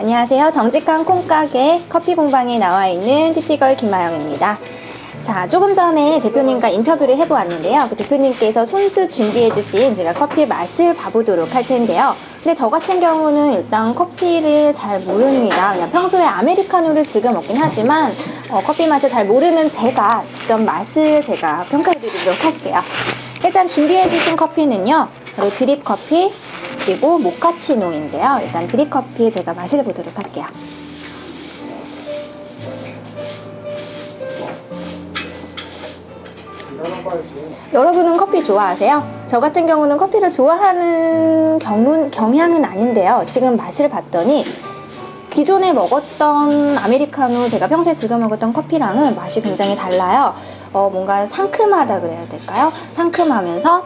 안녕하세요. 정직한 콩가게 커피 공방에 나와 있는 티티걸 김아영입니다. 자, 조금 전에 대표님과 인터뷰를 해보았는데요. 그 대표님께서 손수 준비해주신 제가 커피 맛을 봐보도록 할 텐데요. 근데 저 같은 경우는 일단 커피를 잘 모릅니다. 그냥 평소에 아메리카노를 즐겨 먹긴 하지만 어, 커피 맛을 잘 모르는 제가 직접 맛을 제가 평가해드리도록 할게요. 일단 준비해주신 커피는요. 바로 드립 커피 그리고 모카치노인데요. 일단 드립 커피 제가 맛을 보도록 할게요. 여러분은 커피 좋아하세요? 저 같은 경우는 커피를 좋아하는 경우, 경향은 아닌데요. 지금 맛을 봤더니 기존에 먹었던 아메리카노 제가 평소에 즐겨 먹었던 커피랑은 맛이 굉장히 달라요. 어, 뭔가 상큼하다 그래야 될까요? 상큼하면서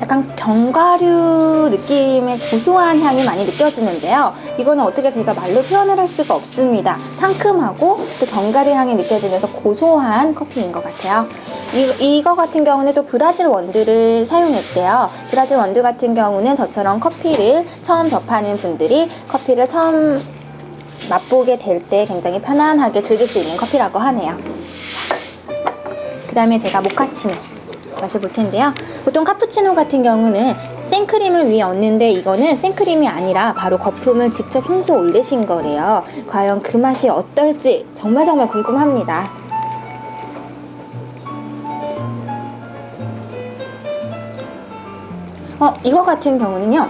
약간 견과류 느낌의 고소한 향이 많이 느껴지는데요. 이거는 어떻게 제가 말로 표현을 할 수가 없습니다. 상큼하고 또 견과류 향이 느껴지면서 고소한 커피인 것 같아요. 이, 이거 같은 경우는 또 브라질 원두를 사용했대요. 브라질 원두 같은 경우는 저처럼 커피를 처음 접하는 분들이 커피를 처음 맛보게 될 때 굉장히 편안하게 즐길 수 있는 커피라고 하네요. 그 다음에 제가 모카치노 마셔볼 텐데요. 보통 카푸치노 같은 경우는 생크림을 위에 얹는데 이거는 생크림이 아니라 바로 거품을 직접 흉수 올리신 거래요. 과연 그 맛이 어떨지 정말 정말 궁금합니다. 어, 이거 같은 경우는요.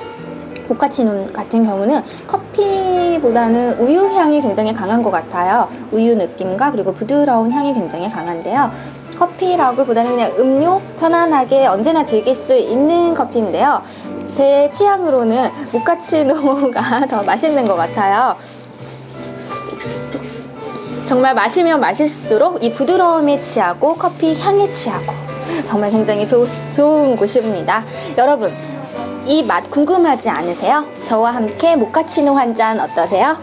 모카치노 같은 경우는 커피보다는 우유 향이 굉장히 강한 것 같아요. 우유 느낌과 그리고 부드러운 향이 굉장히 강한데요. 커피라고 보다는 그냥 음료 편안하게 언제나 즐길 수 있는 커피인데요. 제 취향으로는 모카치노가 더 맛있는 것 같아요. 정말 마시면 마실수록 이 부드러움에 취하고 커피 향에 취하고 정말 굉장히 좋, 좋은 곳입니다. 여러분, 이 맛 궁금하지 않으세요? 저와 함께 모카치노 한 잔 어떠세요?